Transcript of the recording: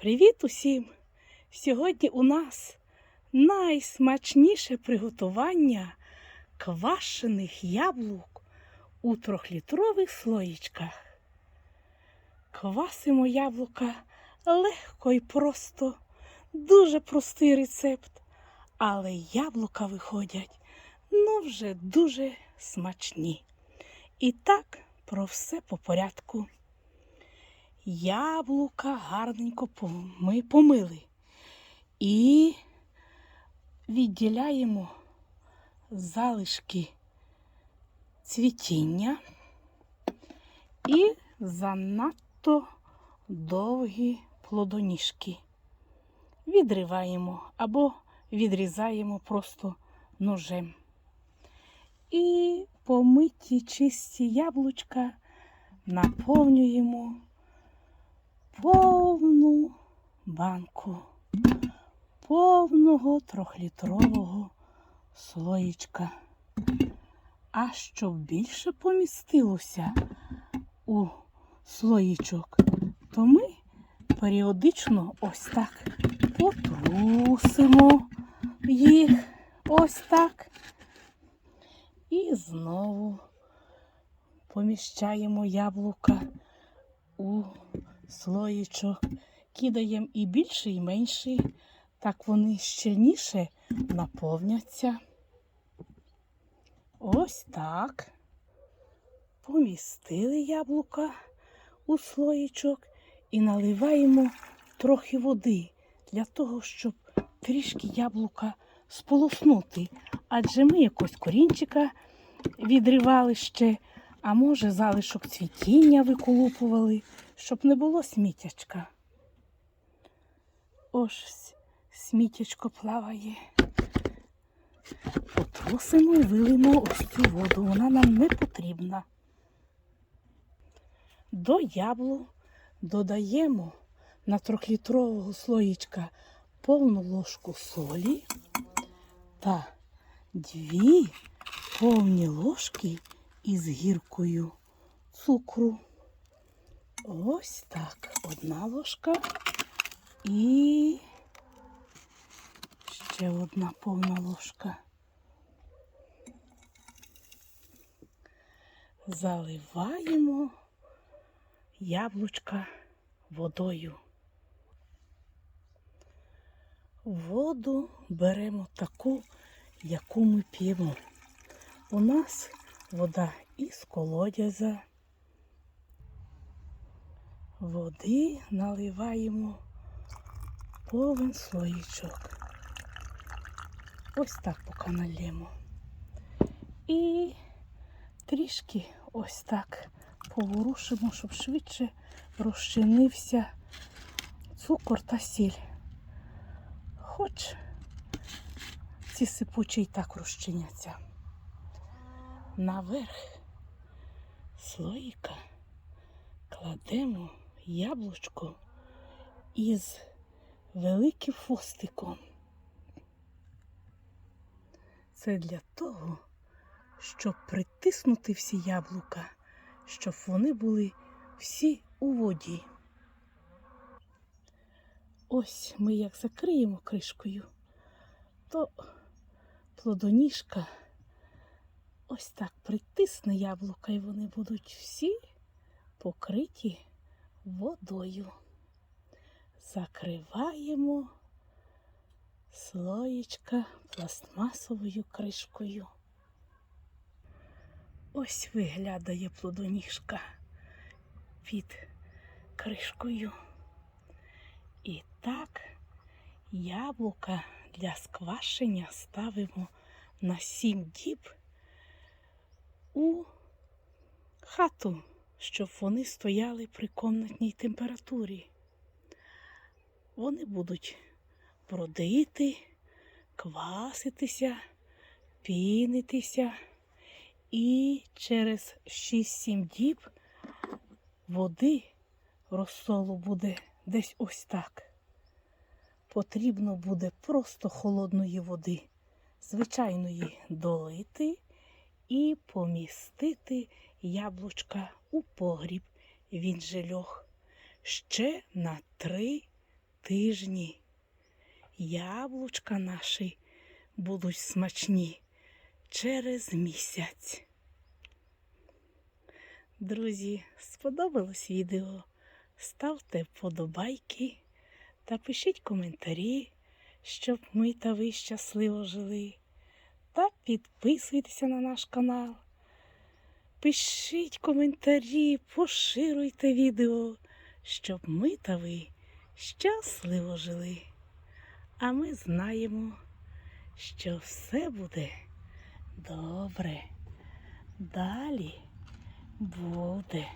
Привіт усім! Сьогодні у нас найсмачніше приготування квашених яблук у трьохлітрових слоїчках. Квасимо яблука легко і просто, дуже простий рецепт, але яблука виходять ну вже дуже смачні. І так про все по порядку. Яблука гарненько ми помили і відділяємо залишки цвітіння і занадто довгі плодоніжки. Відриваємо або відрізаємо просто ножем. І помиті чисті яблучка наповнюємо повну банку повного трьохлітрового слоїчка. А щоб більше помістилося у слоїчок, то ми періодично ось так потрусимо їх ось так. І знову поміщаємо яблука у слоїчок. Кидаємо і більший, і менший, так вони щільніше наповняться. Ось так. Помістили яблука у слоїчок і наливаємо трохи води для того, щоб трішки яблука сполоснути. Адже ми якось корінчика відривали ще, а може залишок цвітіння виколупували, щоб не було сміттячка. Ось сміттячко плаває. Потрусимо і вилимо ось цю воду. Вона нам не потрібна. До яблу додаємо на трьохлітрового слоїчка повну ложку солі та дві повні ложки із гіркою цукру. Ось так. Одна ложка і ще одна повна ложка. Заливаємо яблучка водою. Воду беремо таку, яку ми п'ємо. У нас вода із колодязя. Води наливаємо повен слоїчок. Ось так поки налємо. І трішки ось так поворушимо, щоб швидше розчинився цукор та сіль. Хоч ці сипучі і так розчиняться. Наверх слоїка кладемо яблучко із великим фостиком. Це для того, щоб притиснути всі яблука, щоб вони були всі у воді. Ось ми як закриємо кришкою, то плодоніжка ось так притисне яблука, і вони будуть всі покриті водою. Закриваємо слоєчка пластмасовою кришкою. Ось виглядає плодоніжка під кришкою. І так яблука для сквашення ставимо на сім діб у хату, щоб вони стояли при комнатній температурі. Вони будуть бродити, кваситися, пінитися. І через 6-7 діб води розсолу буде десь ось так. Потрібно буде просто холодної води, звичайної долити і помістити яблучка у погріб. Він же льох ще на 3 тижні. Яблучка наші будуть смачні через місяць. Друзі, сподобалось відео? Ставте вподобайки та пишіть коментарі, щоб ми та ви щасливо жили. Та підписуйтеся на наш канал. Пишіть коментарі, поширюйте відео, щоб ми та ви щасливо жили. А ми знаємо, що все буде добре. Далі буде.